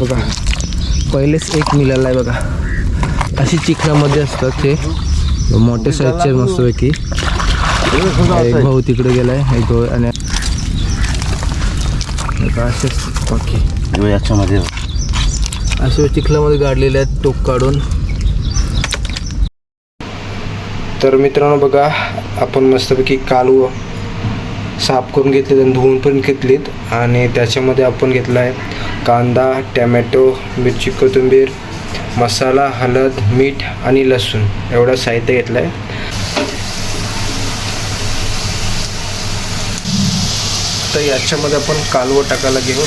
बघा. पहिलेच एक मिळाला आहे बघा. अशी चिखलामध्ये असतात ते. मोठे साईजचे मस्तपैकी. एक भाऊ तिकडे गेलाय एक भाऊ आणि असेच याच्यामध्ये असे चिखलामध्ये गाडलेले आहेत टोक काढून. तर मित्रांनो बघा आपण मस्तपैकी कालव साफ करून घेतलेत आणि धुवून पण घेतलीत. आणि त्याच्यामध्ये आपण घेतला आहे कांदा टॅमॅटो मिरची कोथिंबीर मसाला हळद मीठ आणि लसूण. एवढं साहित्य घेतलं आहे तर याच्यामध्ये आपण कालवं टाकायला घेऊ.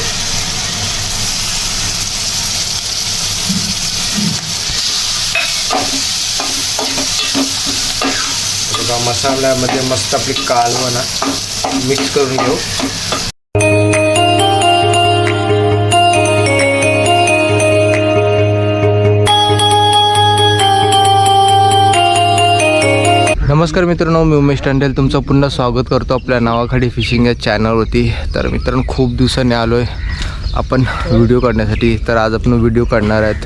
मसाल्यामध्ये मस्त आपली कालवणा मिक्स करून घेऊ. नमस्कार मित्रांनो मी उमेश टंडेल. तुमचं पुन्हा स्वागत करतो आपल्या नावाखाडी फिशिंग या चॅनलवरती तर मित्रांनो खूप दिवसांनी आलो आहे आपण व्हिडिओ काढण्यासाठी तर आज आपण व्हिडिओ काढणार आहेत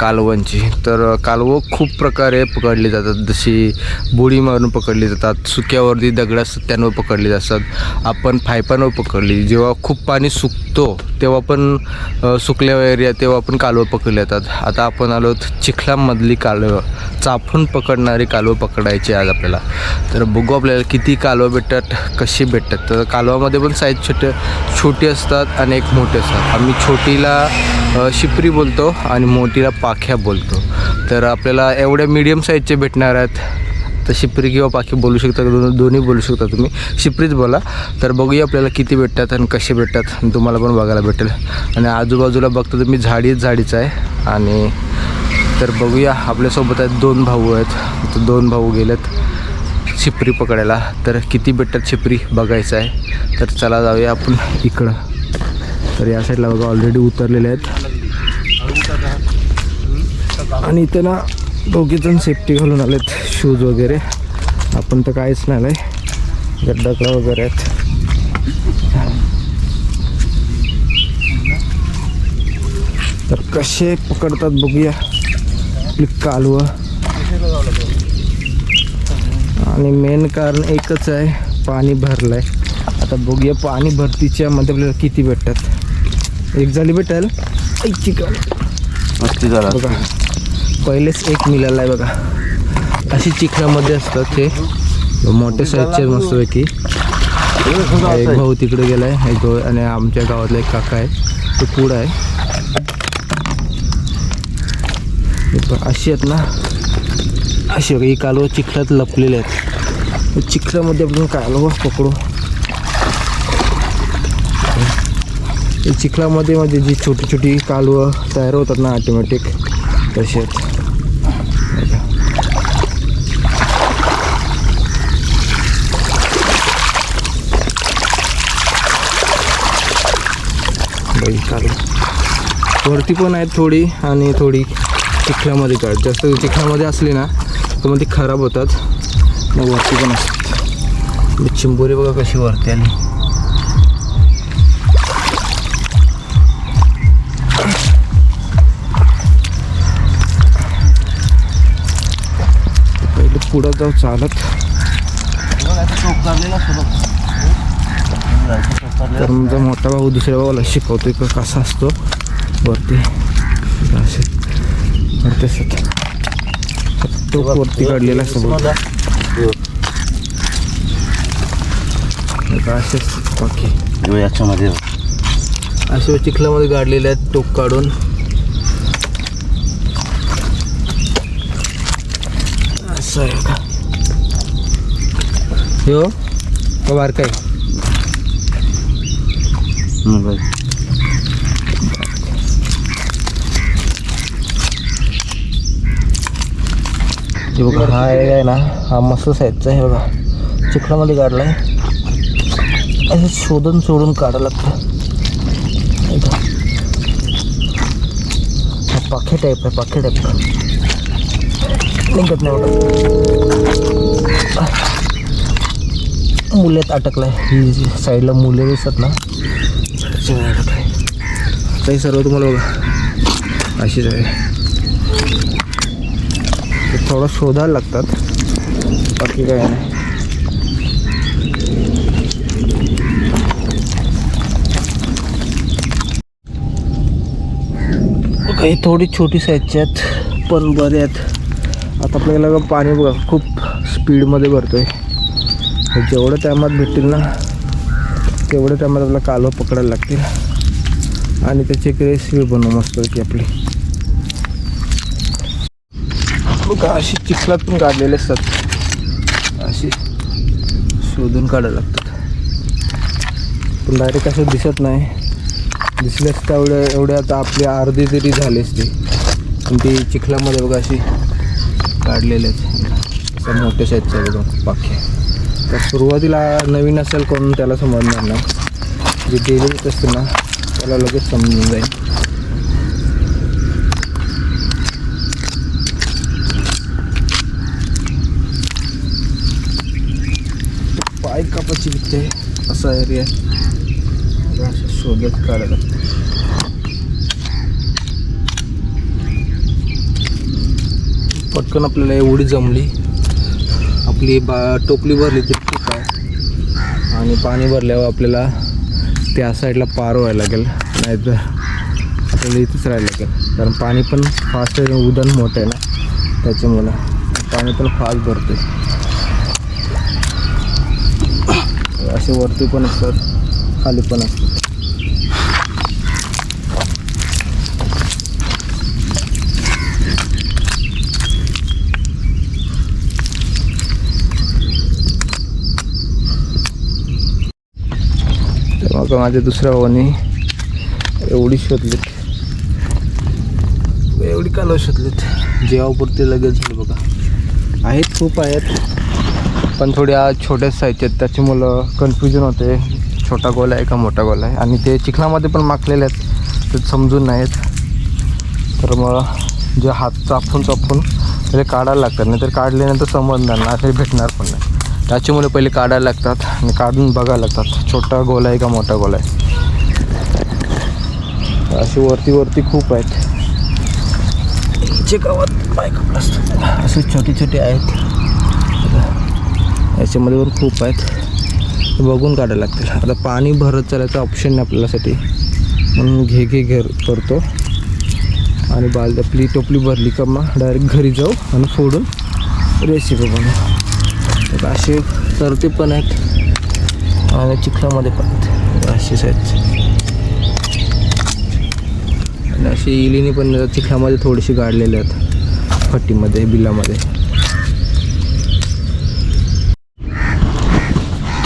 कालवांची तर कालवं खूप प्रकारे पकडली जातात. जशी बुडी मारून पकडली जातात सुक्यावरती दगड असतात त्यांवर पकडली जातात. आपण फायपांवर पकडली. जेव्हा खूप पाणी सुकतो तेव्हा पण सुकल्या एरिया तेव्हा पण कालवं पकडली जातात. आता आपण आलो चिखलामधली कालवं. चापून पकडणारी कालवं पकडायची आज आपल्याला. तर बघू आपल्याला किती कालवं भेटतात कशी भेटतात. तर कालवामध्ये पण साईज छोटे छोटी असतात आणि एक मोठे असतात. आम्ही छोटीला शिपरी बोलतो आणि मोठीला पाख्या बोलतो. तर आपल्याला एवढ्या मीडियम साईजचे भेटणार आहेत. तर शिपरी किंवा पाखी बोलू शकता दोन्ही बोलू शकता तुम्ही. शिपरीच बोला. तर बघूया आपल्याला किती भेटतात आणि कसे भेटतात. आणि तुम्हाला पण बघायला भेटेल. आणि आजूबाजूला बघतो तुम्ही झाडीच झाडीच आहे. आणि तर बघूया आपल्यासोबत आहेत दोन भाऊ आहेत. तर दोन भाऊ गेलेत शिपरी पकडायला. तर किती भेटतात शिपरी बघायचं आहे. तर चला जाऊया आपण इकडं. तर या साईडला बघा ऑलरेडी उतरलेले आहेत. आणि इथे ना दोघेजण सेफ्टी घालून आलेत शूज वगैरे. आपण तर काहीच नाही नाही गड्डाकडा वगैरे आहेत. तर कसे पकडतात बघूया. आपली कालवं. आणि मेन कारण एकच आहे पाणी भरलंय. आता बघूया पाणी भरतीच्या मध्ये आपल्याला किती भेटतात. एक झाली भेटेल मस्ती झाला. बघा. पहिलेच एक मिळाला आहे बघा. अशी चिखलामध्ये असतात ते. मोठे साईजचे मस्तपैकी. एक भाऊ तिकडे गेलाय. एक भाऊ आणि आमच्या गावातला एक काका आहे. तो पुढं आहे. अशी आहेत ना. अशी बघा ही कालवं चिखलात लपलेले आहेत. चिखलामध्ये आपण कालवं पकडू? चिखलामध्ये म्हणजे जी छोटी छोटी कालवं तयार होतात ना ऑटोमॅटिक तशी आहेत. बाई कालवं वरती पण आहेत थोडी आणि थोडी चिखलामध्ये काढ जास्त चिखलामध्ये असली ना तर मग ती खराब होतात. मग वरती पण असतात. चिंबोरी बघा कशी वरती आली. पुढं जाऊ चालत. तर माझा मोठा भाऊ दुसऱ्या भावाला शिकवतोय का कसा असतो. वरती. असे. वरती काढलेला असतो असेच. बाकी. याच्यामध्ये. असे चिखलामध्ये गाडलेले आहेत टोक काढून. असं आहे. का हो हे बघा हा एक आहे ना हा मस्त साईजचा आहे बघा. चिखलामध्ये काढला आहे असं शोधून सोडून काढावं लागतं. हे बघा. हा पाखे टाईप आहे पाखे टाईप निघत नाही बघा मुलेत अटकलाय. ही जी साईडला मुले दिसतात ना त्याच्यामुळे अटकलाय. आता सर्व तुम्हाला बघा. अशीच आहे. थोडं शोधायला लागतात. बाकी काय नाही. काही थोडी छोटी साईजच्या आहेत पण बरे आहेत. आता आपल्याला पाणी बघा खूप स्पीडमध्ये भरतो आहे जेवढं टायमात भेटतील ना तेवढं टायमात आपला कालवा पकडायला लागतील. आणि त्याची एक रेसिपी बनवू मस्त की आपली. बघा अशी चिखलात पण काढलेले असतात. अशी शोधून काढायला लागतात. पण डायरेक्ट असं दिसत नाही. दिसल्यास तेवढ्या एवढ्या आता आपली अर्धी तरी झाली असते. पण ती चिखलामध्ये बघा अशी काढलेले आहेत. मोठे मोठ्या साईजच्या बघा पाखे तर सुरुवातीला नवीन असेल कोण त्याला समजणार नाही. जे डेली येत असते ना त्याला लगेच समजून जाईल. पाय कापाची विकते असा एरिया असं शोधत काढायला. पटकन आपल्याला एवढी जमली. आपली बा टोपली भरली ती ठीक आहे. आणि पाणी भरल्यावर आपल्याला त्या साईडला पार व्हायला लागेल. नाहीतर आपल्याला इथेच राहायला लागेल. कारण पाणी पण फास्ट आहे उदन मोठं आहे ना. त्याच्यामुळं पाणी पण फास्ट भरते असे वरती पण असतात खाली पण असतात. का माझ्या दुसऱ्या भावाने एवढी शोधलीत. एवढी कालव शोधलीत. जेवापुरते लगेच झालं बघा. आहेत खूप आहेत. पण थोड्या छोट्या साईजचे आहेत. मुलं कन्फ्युजन होते. छोटा गोल आहे का मोठा गोल आहे? आणि ते चिखलामध्ये पण माखलेले आहेत. ते समजून नाहीत. तर मग जे हात चापून चापून ते काढायला लागतात. नाही तर काढल्यानंतर समजणार ना ते भेटणार पण नाही. त्याच्यामुळे पहिले काढायला लागतात आणि काढून बघायला लागतात. छोटा गोल आहे का मोठा गोल आहे? अशी वरती वरती खूप आहेत. जे गावात पाय असे छोटे छोटे आहेत. याच्यामध्ये पण खूप आहेत. बघून काढायला लागतील. आता पाणी भरत चालायचं ऑप्शन नाही आपल्यासाठी. म्हणून घे घे घर करतो. आणि बाल आपली टोपली भरली का मग? डायरेक्ट घरी जाऊ आणि फोडून रेसिपी बनवू. तर असे तरते पण आहेत. आणि चिखलामध्ये पण आहेत. साईज आणि अशी इलिनी पण चिखलामध्ये थोडीशी गाडलेले आहेत. फट्टीमध्ये बिलामध्ये.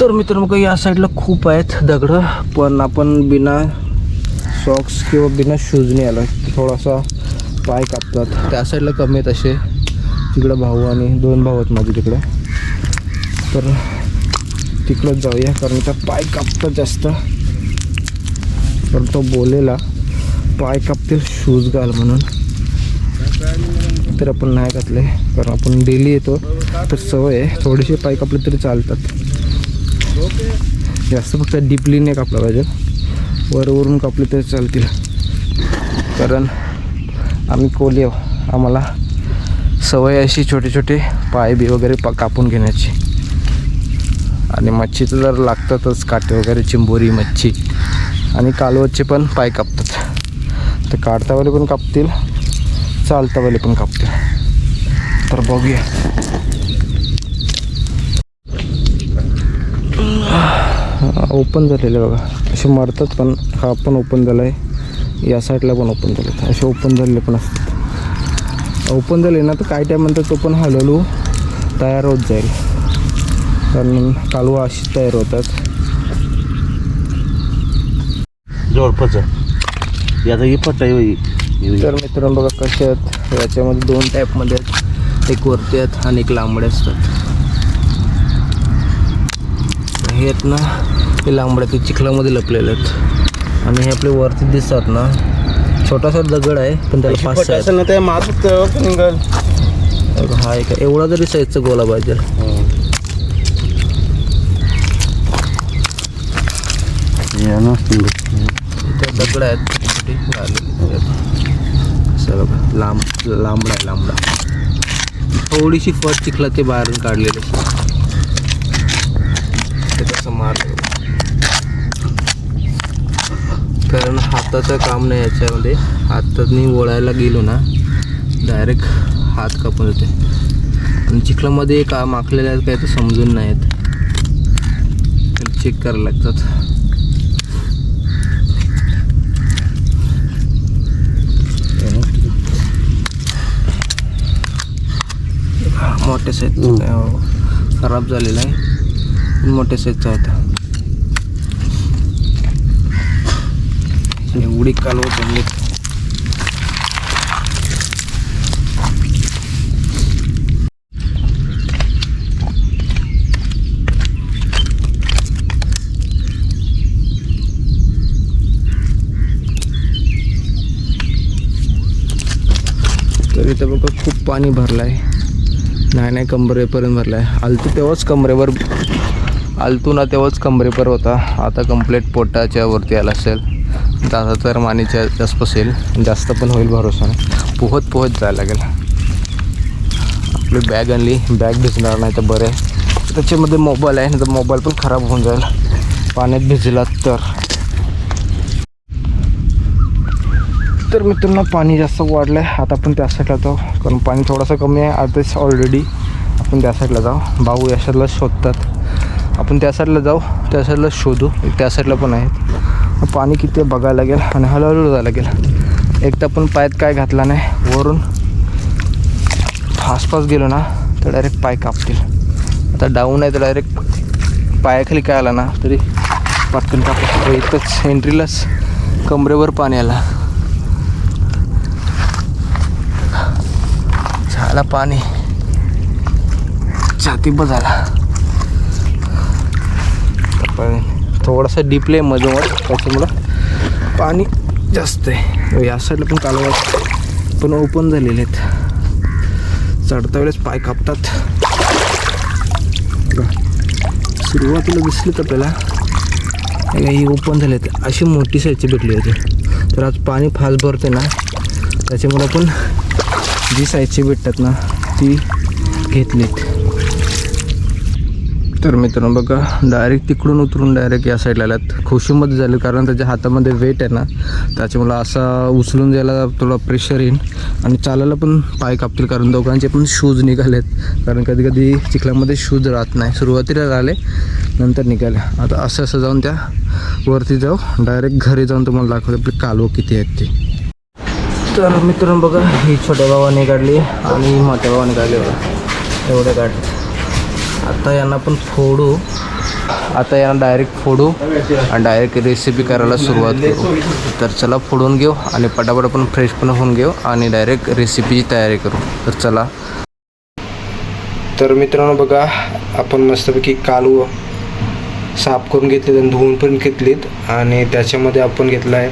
तर मित्रांनो काही या साईडला खूप आहेत दगडं पण आपण बिना सॉक्स किंवा बिना शूजने आलो. थोडासा पाय कापतात. त्या साईडला कमी आहेत असे. तिकडं भाऊ आणि दोन भाऊ आहेत माझे तिकडं. तर तिकडंच जाऊया कारण त्या पाय कापतात जास्त. तर तो बोलेला पाय कापतील शूज घाल म्हणून. तर आपण नाही घातले कारण आपण डेली येतो. तर सवय आहे थोडेसे पाय कापले तरी चालतात. जास्त फक्त डीपली नाही कापला पाहिजे. वरवरून कापले तरी चालतील. कारण आम्ही कोली आहो. आम्हाला सवय अशी छोटे छोटे पाय बी वगैरे पा कापून घेण्याची. आणि मच्छीचं जर लागतातच काटे वगैरे चिंबोरी मच्छी. आणि कालवतचे पण पाय कापतात. ते काढतावाले पण कापतील चालतावाले पण कापतील. तर बघूया. ओपन झालेले बघा. असे मरतात पण हा पण ओपन झाला आहे या साईडला पण ओपन झाले असे ओपन झालेले पण असतात. ओपन झाले ना तर काय टाईम म्हणतात तो पण हळूहळू तयार होत जाईल. कारण कालवा अशी तयार होतात. जवळपास याचा ही पट्टा आहे तर मित्रांनो बघा कसे आहेत. याच्यामध्ये दोन टाईपमध्ये आहेत. एक वरती आहेत आणि एक लांबडे असतात. हे आहेत ना हे लांबडे ते चिखलामध्ये लपलेले आहेत. आणि हे आपले वरती दिसतात ना. छोटासा दगड आहे पण त्याला पाच सहा आहेत. ना ते मारत हा एक. एवढा जरी साईजचा गोला पाहिजे. इथे दगड आहेत सगळं लांब लांबडा आहे लांबडा. थोडीशी फट चिखला ते बाहेरून काढलेले ते कसं मार कारण हाताचं काम नाही याच्यामध्ये. हाताने ओळायला गेलो ना डायरेक्ट हात कापून येते आणि चिखलामध्ये का माखलेले आहेत काय तर समजून नाही चेक करायला लागतात. मोठे साईज खराब झालेला आहे. मोठ्या साईजचा होता एवढी कालवं जमली तर इथं बघा खूप पाणी भरलं आहे नाही नाही कमरेपर्यंत भरला आहे आलतू तेव्हाच कमरेवर आलतो ना तेव्हाच कमरेपर होता. आता कंप्लेट पोटाच्या वरती आला असेल. दादा तर मानेच्या जास्त असेल. जास्त पण होईल भरोसा नाही. पोहत पोहत जायला लागेल. आपली बॅग आणली. बॅग भिजणार नाही तर बरं आहे. त्याच्यामध्ये मोबाईल आहे नाही तर मोबाईल पण खराब होऊन जाईल. पाण्यात भिजला तर. तर मित्रांनो पाणी जास्त वाढलं आहे आता आपण त्या साईडला जाऊ. कारण पाणी थोडंसं कमी आहे. आताच ऑलरेडी आपण त्या साईडला जाऊ. भाऊ या साईडला शोधतात. आपण त्या साईडला जाऊ. त्या साईडला शोधू. त्या साईडला पण आहेत. पाणी किती बघायला लागेल. आणि हळूहळू जायला लागेल. एक तर आपण पायात काय घातला नाही वरून आसपास गेलो ना तर डायरेक्ट पाय कापतील. आता डाऊन आहे तर डायरेक्ट पायाखाली काय आला ना तरी पटकन कापतो इथंच एंट्रीलाच कमरेवर पाणी आला. झाला पाणी. छाती पण झाला पण थोडासा डिपले मधोमध त्याच्यामुळं पाणी जास्त आहे. या साईडला पण कालवा पण ओपन झालेले आहेत. चढता वेळेस पाय कापतात. सुरुवातीला दिसली तर आपल्याला. ही ओपन झाले आहेत अशी मोठी साईजची भेटली होती. तर आज पाणी फास्ट भरते ना. त्याच्यामुळं पण जी साईजची भेटतात ना ती घेतलीत. तर मित्रांनो बघा डायरेक्ट तिकडून उतरून डायरेक्ट या साईडला आल्यात. खुशीमध्ये झाले कारण त्याच्या हातामध्ये वेट आहे ना त्याच्यामुळं असा उचलून जायला थोडा प्रेशर येईल आणि चालायला पण पाय कापतील कारण दोघांचे पण शूज निघालेत. कारण कधी कधी चिखलामध्ये शूज राहत नाही. सुरुवातीला राहिले नंतर निघाले. आता असं असं जाऊन त्या वरती जाऊ. डायरेक्ट घरी जाऊन तुम्हाला दाखवतो आपली कालवं किती आहेत ती. तर मित्रांनो बघा ही छोट्या भावाने काढली आणि मोठ्या भावाने काढली बघा. एवढे काढले. आता यांना पण फोडू. आता यांना डायरेक्ट फोडू आणि डायरेक्ट रेसिपी करायला सुरुवात करू. तर चला फोडून घेऊ आणि पटापट आपण फ्रेश पण होऊन घेऊ आणि डायरेक्ट रेसिपीची तयारी करू. तर चला. तर मित्रांनो बघा आपण मस्तपैकी कालू साफ करून घेतलेत आणि धुवून पण घेतलीत. आणि त्याच्यामध्ये आपण घेतला आहे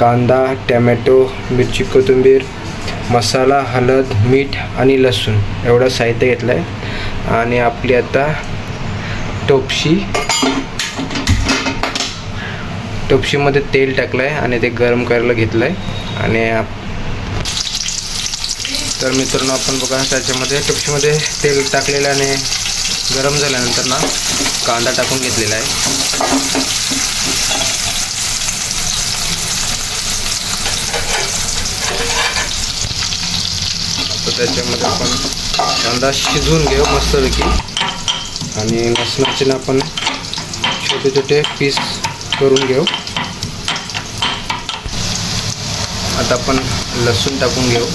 कांदा टॅमॅटो मिरची कोथिंबीर मसाला हळद मीठ आणि लसूण. एवढं साहित्य घेतलं आहे आणि आपली आता टोपशी. टोपशीमध्ये तेल टाकलं आहे आणि ते गरम करायला घेतलं आहे आणि आप- तर मित्रांनो आपण बघा त्याच्यामध्ये टोपशीमध्ये तेल टाकलेलं आणि गरम झाल्यानंतर ना कांदा टाकून घेतलेला आहे. तर त्याच्यामध्ये आपण कांदा शिजवून घेऊ मस्तपैकी. आणि लसणाचे ना आपण छोटे छोटे पीस करून घेऊ. आता आपण लसूण टाकून घेऊ.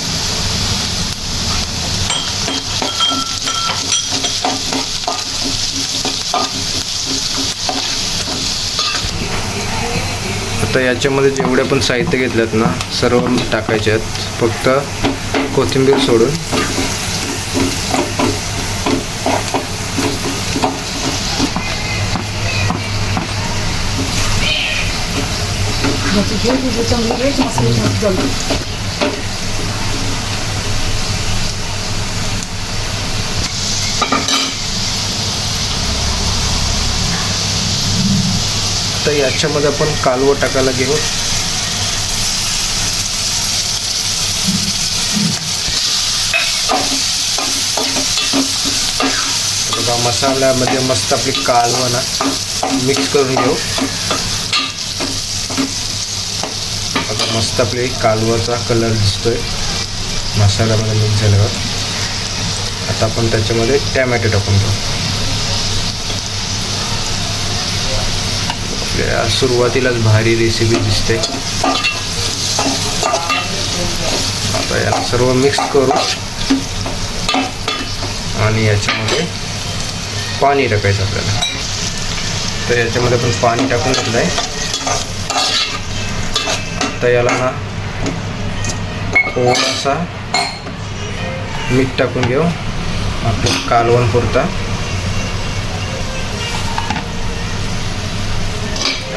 आता याच्यामध्ये जेवढे पण साहित्य घेतलेत ना सर्व टाकायचे आहेत फक्त कोथिंबीर सोडून आता याच्यामध्ये आपण कालवं टाकायला घेऊ. बघा मसाल्यामध्ये मस्त आपली कालवं ना मिक्स करून घेऊ. आता मस्त आपली कालवाचा कलर दिसतोय. मसाल्यामध्ये मिक्स झाल्यावर. आता आपण त्याच्यामध्ये टॅमॅटो टाकून घेऊ. आपल्याला सुरुवातीलाच भारी रेसिपी दिसते. आता याला सर्व मिक्स करू. आणि याच्यामध्ये पाणी टाकायचं आपल्याला. तर याच्यामध्ये आपण पाणी टाकून घेतलं आहे तर याला ना थोडासा मीठ टाकून घेऊ. आपलं कालवण पुरता.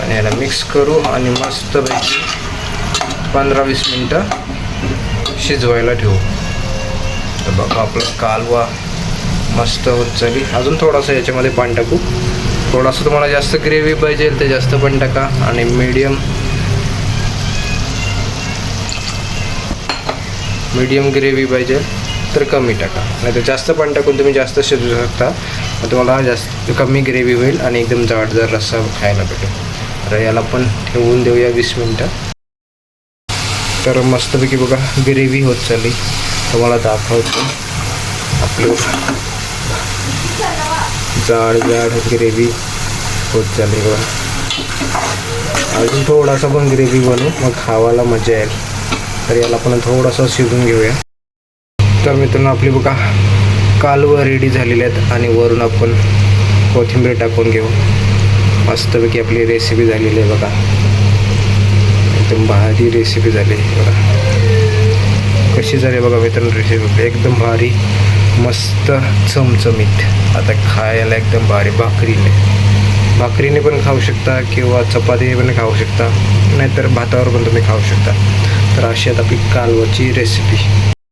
आणि याला मिक्स करू आणि मस्तपैकी पंधरा वीस मिनटं शिजवायला ठेवू. तर बघा आपलं कालवा मस्त होत चाली अजून थोडासा याच्यामध्ये पाणी टाकू. थोडासा तुम्हाला जास्त ग्रेव्ही पाहिजे तर जास्त पण टाका आणि मीडियम मीडियम ग्रेव्ही पाहिजे तर कमी टाका. नाही तर जास्त पाणी टाकून तुम्ही जास्त शिजवू शकता. तुम्हाला जास्त कमी ग्रेव्ही होईल आणि एकदम जाडदार रस्सा खायला भेटेल. तर याला पण ठेवून देऊया वीस मिनटं. तर मस्तपैकी बघा ग्रेव्ही होत चालली. तुम्हाला दाखवतो. आपलं जाड जाड ग्रेव्ही होत चालली बघा. अजून थोडासा पण ग्रेव्ही बनू मग खावायला मजा येईल. तर याला आपण थोडासा शिजून घेऊया. तर मित्रांनो आपली बघा कालवं रेडी झालेली आहेत आणि वरून आपण कोथिंबीर टाकून घेऊ. मस्तपैकी आपली रेसिपी झालेली आहे बघा. एकदम भारी रेसिपी झाली बघा. कशी झाली बघा मित्रांनो रेसिपी एकदम भारी मस्त चमचमीत. आता खायला एकदम भारी. भाकरीने. भाकरीने पण खाऊ शकता किंवा चपातीने पण खाऊ शकता. नाहीतर भातावर पण तुम्ही खाऊ शकता. तर अशी आता आपली कालवाची रेसिपी